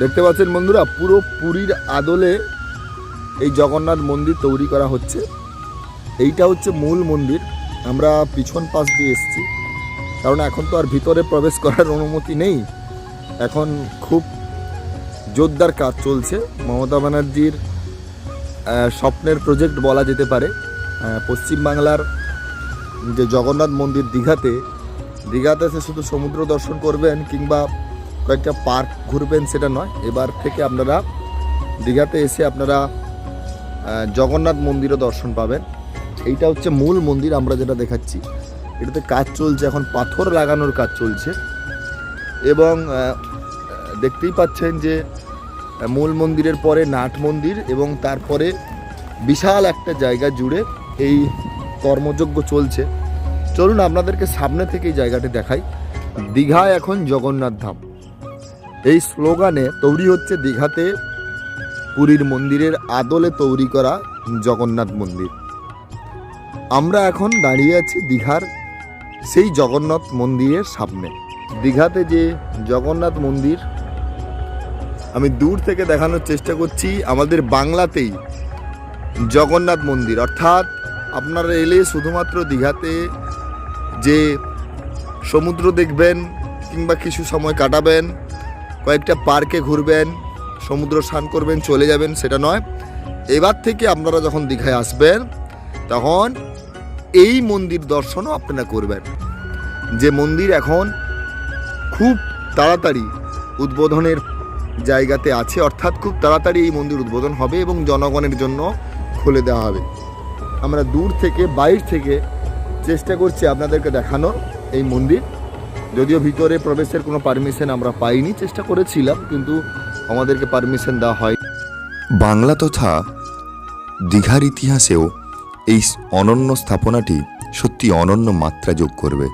দেখতে পাচ্ছেন বন্ধুরা, পুরো পুরীর আদলে এই জগন্নাথ মন্দির তৈরি করা হচ্ছে। এইটা হচ্ছে মূল মন্দির। আমরা পিছন পাশ দিয়ে এসেছি। কারণ এখন তো আর ভিতরে প্রবেশ করার অনুমতি নেই। এখন খুব জোরদার কাজ চলছে। মমতা ব্যানার্জির স্বপ্নের প্রজেক্ট বলা যেতে পারে। পশ্চিমবাংলার যে জগন্নাথ মন্দির দীঘাতে দীঘাতে এসে শুধু সমুদ্র দর্শন করবেন কিংবা কয়েকটা পার্ক ঘুরবেন সেটা নয়। এবার থেকে আপনারা দীঘাতে এসে আপনারা জগন্নাথ মন্দিরও দর্শন পাবেন। এইটা হচ্ছে মূল মন্দির আমরা যেটা দেখাচ্ছি। এটাতে কাজ চলছে, এখন পাথর লাগানোর কাজ চলছে। এবং দেখতেই পাচ্ছেন যে, মূল মন্দিরের পরে নাট মন্দির এবং তারপরে বিশাল একটা জায়গা জুড়ে এই কর্মযজ্ঞ চলছে। চলুন আপনাদেরকে সামনে থেকে এই জায়গাটি দেখাই। দীঘা এখন জগন্নাথ ধাম এই স্লোগানে তৈরি হচ্ছে দীঘাতে পুরীর মন্দিরের আদলে তৈরি করা জগন্নাথ মন্দির। আমরা এখন দাঁড়িয়ে আছি দীঘার সেই জগন্নাথ মন্দিরের সামনে। দীঘাতে যে জগন্নাথ মন্দির, আমি দূর থেকে দেখানোর চেষ্টা করছি, আমাদের বাংলাতেই জগন্নাথ মন্দির। অর্থাৎ আপনারা এলে শুধুমাত্র দীঘাতে যে সমুদ্র দেখবেন কিংবা কিছু সময় কাটাবেন কয়েকটা পার্কে ঘুরবেন, সমুদ্র স্নান করবেন, চলে যাবেন, সেটা নয়। এবার থেকে আপনারা যখন দীঘায় আসবেন, তখন এই মন্দির দর্শনও আপনারা করবেন। যে মন্দির এখন খুব তাড়াতাড়ি উদ্বোধনের জায়গাতে আছে, অর্থাৎ খুব তাড়াতাড়ি এই মন্দির উদ্বোধন হবে এবং জনগণের জন্য খুলে দেওয়া হবে। আমরা দূর থেকে, বাইর থেকে চেষ্টা করছি আপনাদেরকে দেখানোর এই মন্দির। যদিও ভিতরে প্রবেশের কোনো পারমিশন আমরা পাইনি, চেষ্টা করেছিলাম, কিন্তু আমাদেরকে পারমিশন দেওয়া হয় বাংলা তথা দীঘার ইতিহাসেও এই অনন্য স্থাপনাটি সত্যি অনন্য মাত্রা যোগ করবে।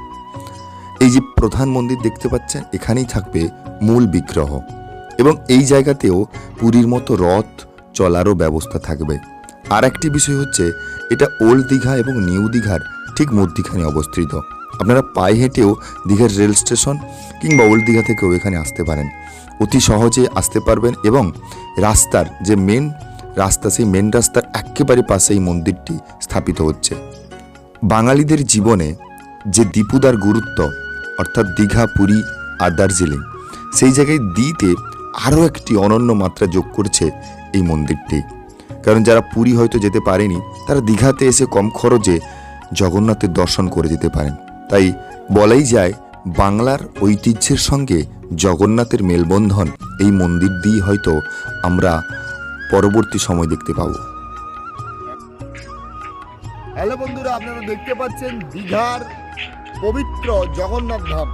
এই যে প্রধান মন্দির দেখতে পাচ্ছেন, এখানেই থাকবে মূল বিগ্রহ। এবং এই জায়গাতেও পুরীর মতো রথ চলারও ব্যবস্থা থাকবে। আর একটি বিষয় হচ্ছে, এটা ওল্ড দীঘা এবং নিউ দীঘার ঠিক মধ্যিখানে অবস্থিত। আপনারা পায়ে হেঁটেও দীঘার রেল স্টেশন কিংবা ওল্ড দীঘা থেকেও এখানে আসতে পারেন। অতি সহজে আসতে পারবেন এবং রাস্তার যে মেন রাস্তা সেই মেন রাস্তার একেবারে পাশে এই মন্দিরটি স্থাপিত হচ্ছে। বাঙালিদের জীবনে যে দীপুদার গুরুত্ব, অর্থাৎ দীঘা, পুরী আর দার্জিলিং, সেই জায়গায় দিতে আরও একটি অনন্য মাত্রা যোগ করছে এই মন্দিরটি। কারণ যারা পুরী হয়তো যেতে পারেনি, তারা দীঘাতে এসে কম খরচে জগন্নাথের দর্শন করে যেতে পারেন। তাই বলাই যায় বাংলার ঐতিহ্যের সঙ্গে জগন্নাথের মেলবন্ধন এই মন্দির দিয়ে হয়তো আমরা পরবর্তী সময় দেখতে পাবো। হ্যালো বন্ধুরা, আপনারা দেখতে পাচ্ছেন দীঘার পবিত্র জগন্নাথ ধাম।